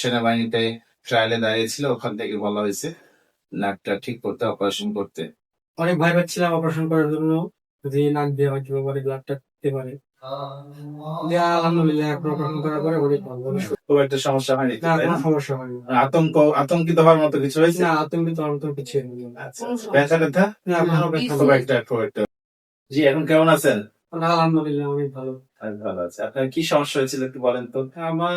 সেনাবাহিনীতে ট্রায়ালে দাঁড়িয়েছিল ওখান থেকে বলা হয়েছে নাকটা ঠিক করতে অপারেশন করতে। অনেক ভয় পাচ্ছিলাম অপারেশন করার জন্য। যদি নাক দিয়ে হয়তো পরে ব্লাডটা দিতে পারে। আলহামদুলিল্লাহ অপারেশন করার পরে অনেক ভালো অনেক সুস্থ। খুব একটা সমস্যা হয়নি না কোনো সমস্যা হয়নি। আতঙ্ক আতঙ্কিত হওয়ার মতো কিছু হয়েছে? না আতঙ্কিত কিছু হয়নি। আচ্ছা ব্যথা ব্যথা না খুব নেই। একটা খুব একটা জি এখন কেমন আছেন? আলহামদুলিল্লাহ অনেক ভালো। ভালো আছি। আপনার কি সমস্যা হয়েছিল একটু বলেন তো। আমার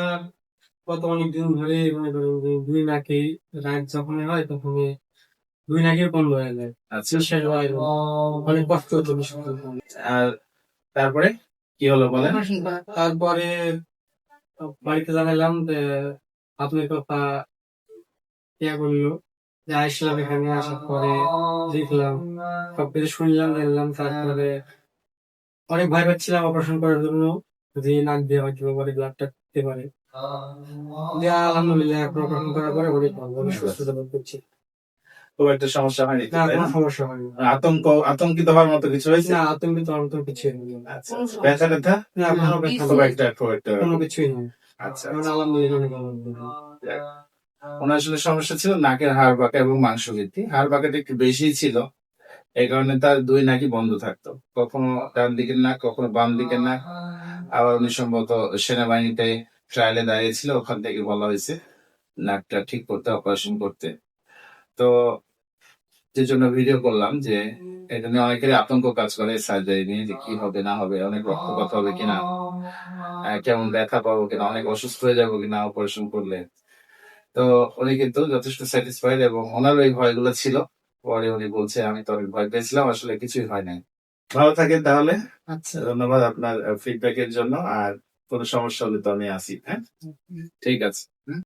গত অনেকদিন ধরে মনে করেন যে দুই নাকে রাত যখন হয় তখন দুই নাকে বন্ধ হয়ে যায়। আচ্ছা। নিঃশ্বাস হয় না। অনেক কষ্ট হতো আর তারপরে কি হলো বলেন? তারপরে বাড়িতে জানালাম যে আপনার কথা ইয়া করল যে আসলাম এখানে আসার পরে দেখলাম সবকিছু শুনলাম জানলাম তারপরে অনেক ভয় পাচ্ছিলাম অপারেশন করার জন্য যদি নাক দিয়ে হয়তো পরে ব্লাডটা দিতে পারে। আলহামদুলিল্লাহ করার পরে অনেক সুস্থতা বোধ করছি। খুব একটা সমস্যা হয়নি না কোনো সমস্যা হয়নি। আতঙ্ক আতঙ্কিত হওয়ার মতো কিছু হয়েছে? না আতঙ্কিত অন্ত কিছু হয়নি। আচ্ছা ব্যথা ব্যথা না কোনো ব্যথা খুব একটা খুব একটা কোনো কিছুই নেই। আচ্ছা আলহামদুলিল্লাহ অনেক ওনার আসলে সমস্যা ছিল নাকের হাড় বাঁকা এবং মাংস বৃদ্ধি। হাড় বাঁকাটা একটু বেশি ছিল এই কারণে তার দুই নাকি বন্ধ থাকতো। কখনো ডান দিকের নাক কখনো বাম দিকের নাক। আবার উনি সম্ভবত সেনাবাহিনীতে ট্রায়ালে দাঁড়িয়েছিল ওখান থেকে বলা হয়েছে নাকটা ঠিক করতে অপারেশন করতে। তো যে জন্য ভিডিও করলাম যে এটা নিয়ে অনেকেরই আতঙ্ক কাজ করে সার্জারি নিয়ে যে কি হবে না হবে অনেক রক্তপাত হবে কিনা কেমন ব্যথা পাবো কিনা অনেক অসুস্থ হয়ে যাব কিনা অপারেশন করলে। তো উনি কিন্তু যথেষ্ট স্যাটিসফাইড এবং ওনার ওই ভয়গুলো ছিল। পরে উনি বলছে আমি তো অনেক ভয় পেয়েছিলাম আসলে কিছুই হয় নাই। ভালো থাকেন তাহলে। আচ্ছা। ধন্যবাদ আপনার ফিডব্যাকের জন্য। আর কোনো সমস্যা হলে তো আমি আসি হ্যাঁ? ঠিক আছে। হুম?